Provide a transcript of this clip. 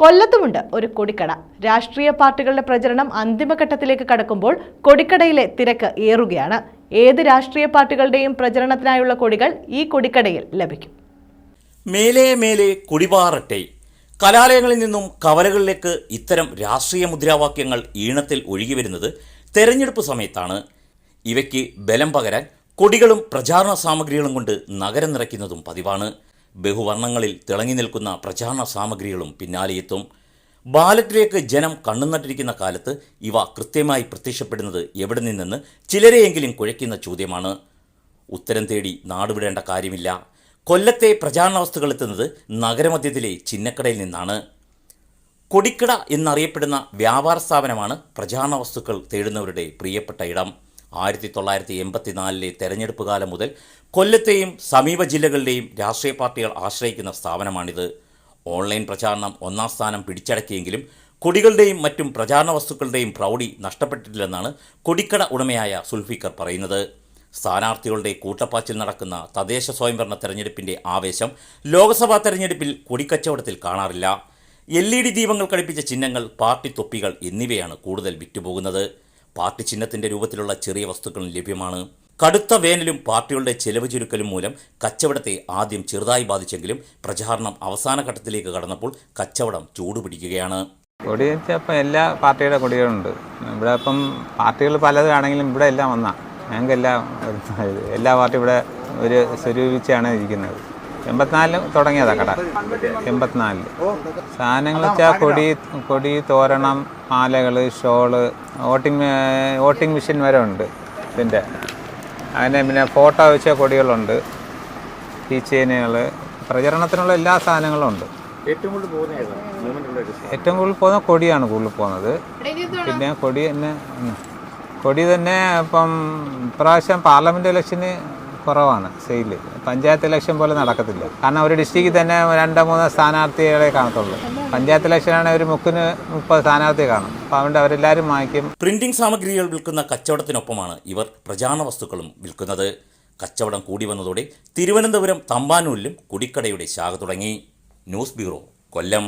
കൊല്ലത്തുമുണ്ട് ഒരു കൊടിക്കട. രാഷ്ട്രീയ പാർട്ടികളുടെ പ്രചരണം അന്തിമഘട്ടത്തിലേക്ക് കടക്കുമ്പോൾ കൊടിക്കടയിലെ തിരക്ക് ഏറുകയാണ്. ഏത് രാഷ്ട്രീയ പാർട്ടികളുടെയും പ്രചരണത്തിനായുള്ള കൊടികൾ ഈ കൊടിക്കടയിൽ ലഭിക്കും. മേലെ മേലെ കുടിപാറട്ടെ. കലാലയങ്ങളിൽ നിന്നും കവലകളിലേക്ക് ഇത്തരം രാഷ്ട്രീയ മുദ്രാവാക്യങ്ങൾ ഈണത്തിൽ ഒഴുകി വരുന്നത് തെരഞ്ഞെടുപ്പ് സമയത്താണ്. ഇവയ്ക്ക് ബലം പകരാൻ കൊടികളും പ്രചാരണ സാമഗ്രികളും കൊണ്ട് നഗരം നിറയ്ക്കുന്നതും പതിവാണ്. ബഹുവർണങ്ങളിൽ തിളങ്ങി നിൽക്കുന്ന പ്രചാരണ സാമഗ്രികളും പിന്നാലെയെത്തും. ബാലറ്റിലേക്ക് ജനം കണ്ണുനട്ടിരിക്കുന്ന കാലത്ത് ഇവ കൃത്യമായി പ്രത്യക്ഷപ്പെടുന്നത് എവിടെ നിന്നെന്ന് ചിലരെയെങ്കിലും കുഴയ്ക്കുന്ന ചോദ്യമാണ്. ഉത്തരം തേടി നാടുവിടേണ്ട കാര്യമില്ല. കൊല്ലത്തെ പ്രചാരണ വസ്തുക്കൾ എത്തുന്നത് നഗരമധ്യത്തിലെ ചിന്നക്കടയിൽ നിന്നാണ്. കൊടിക്കട എന്നറിയപ്പെടുന്ന വ്യാപാര സ്ഥാപനമാണ് പ്രചാരണ വസ്തുക്കൾ തേടുന്നവരുടെ പ്രിയപ്പെട്ട ഇടം. ആയിരത്തി തൊള്ളായിരത്തി എൺപത്തിനാലിലെ തെരഞ്ഞെടുപ്പ് കാലം മുതൽ കൊല്ലത്തെയും സമീപ ജില്ലകളിലെയും രാഷ്ട്രീയ പാർട്ടികൾ ആശ്രയിക്കുന്ന സ്ഥാപനമാണിത്. ഓൺലൈൻ പ്രചാരണം ഒന്നാം സ്ഥാനം പിടിച്ചടക്കിയെങ്കിലും കൊടികളുടെയും മറ്റും പ്രചാരണ വസ്തുക്കളുടെയും പ്രൗഢി നഷ്ടപ്പെട്ടിട്ടില്ലെന്നാണ് കൊടിക്കട ഉടമയായ സുൽഫിക്കർ പറയുന്നത്. സ്ഥാനാർത്ഥികളുടെ കൂട്ടപ്പാച്ചിൽ നടക്കുന്ന തദ്ദേശ സ്വയംഭരണ തെരഞ്ഞെടുപ്പിന്റെ ആവേശം ലോക്സഭാ തെരഞ്ഞെടുപ്പിൽ കൊടിക്കച്ചവടത്തിൽ കാണാറില്ല. എൽ ഇ ഡി ദീപങ്ങൾ ഘടിപ്പിച്ച ചിഹ്നങ്ങൾ പാർട്ടി തൊപ്പികൾ എന്നിവയാണ് കൂടുതൽ വിറ്റുപോകുന്നത്. പാർട്ടി ചിഹ്നത്തിന്റെ രൂപത്തിലുള്ള ചെറിയ വസ്തുക്കളും ലഭ്യമാണ്. കടുത്ത വേനലും പാർട്ടികളുടെ ചെലവ് ചുരുക്കലും മൂലം കച്ചവടത്തെ ആദ്യം ചെറുതായി ബാധിച്ചെങ്കിലും പ്രചാരണം അവസാന ഘട്ടത്തിലേക്ക് കടന്നപ്പോൾ കച്ചവടം ചൂടുപിടിക്കുകയാണ്. കൊടി എല്ലാ പാർട്ടിയുടെ കൊടികളുണ്ട്. ഇവിടെ ഇപ്പം പാർട്ടികൾ പലതാണെങ്കിലും ഇവിടെ എല്ലാം വന്നാൽ ഞങ്ങൾക്ക് എല്ലാം എല്ലാ പാർട്ടി ഇവിടെ ഒരു സ്വരൂപിച്ചാണ് ഇരിക്കുന്നത്. എൺപത്തിനാലിൽ തുടങ്ങിയതാ കട. എൺപത്തിനാലിൽ സാധനങ്ങൾ വെച്ചാൽ കൊടി കൊടി തോരണം മാലകൾ ഷോൾ വോട്ടിംഗ് വോട്ടിംഗ് മെഷീൻ വരെ ഉണ്ട് ഇതിന്റെ അങ്ങനെ പിന്നെ ഫോട്ടോ വെച്ച കൊടികളുണ്ട്. കീ ചെയിനുകൾ പ്രചരണത്തിനുള്ള എല്ലാ സാധനങ്ങളും ഉണ്ട്. ഏറ്റവും കൂടുതൽ പോകുന്ന കൊടിയാണ് കൂടുതൽ പോകുന്നത്. പിന്നെ കൊടി തന്നെ കൊടി തന്നെ ഇപ്പം ഇപ്രാവശ്യം പാർലമെന്റ് ഇലക്ഷന് കുറവാണ് സെയിൽ പഞ്ചായത്ത് ഇലക്ഷൻ പോലെ നടക്കത്തില്ല. കാരണം ഒരു ഡിസ്ട്രിക്റ്റിൽ തന്നെ രണ്ടോ മൂന്നോ സ്ഥാനാർത്ഥികളെ കാണത്തുള്ളൂ. പഞ്ചായത്ത് ഇലക്ഷനാണെങ്കിൽ ഒരു മുക്കിന് മുപ്പത് സ്ഥാനാർത്ഥി കാണും. അപ്പോൾ അതുകൊണ്ട് അവരെല്ലാവരും വാങ്ങിക്കും. പ്രിന്റിംഗ് സാമഗ്രികൾ വിൽക്കുന്ന കച്ചവടത്തിനൊപ്പമാണ് ഇവർ പ്രചാരണ വസ്തുക്കളും വിൽക്കുന്നത്. കച്ചവടം കൂടി വന്നതോടെ തിരുവനന്തപുരം തമ്പാനൂരിലും കുടിക്കടയുടെ ശാഖ തുടങ്ങി. News bureau Kollam.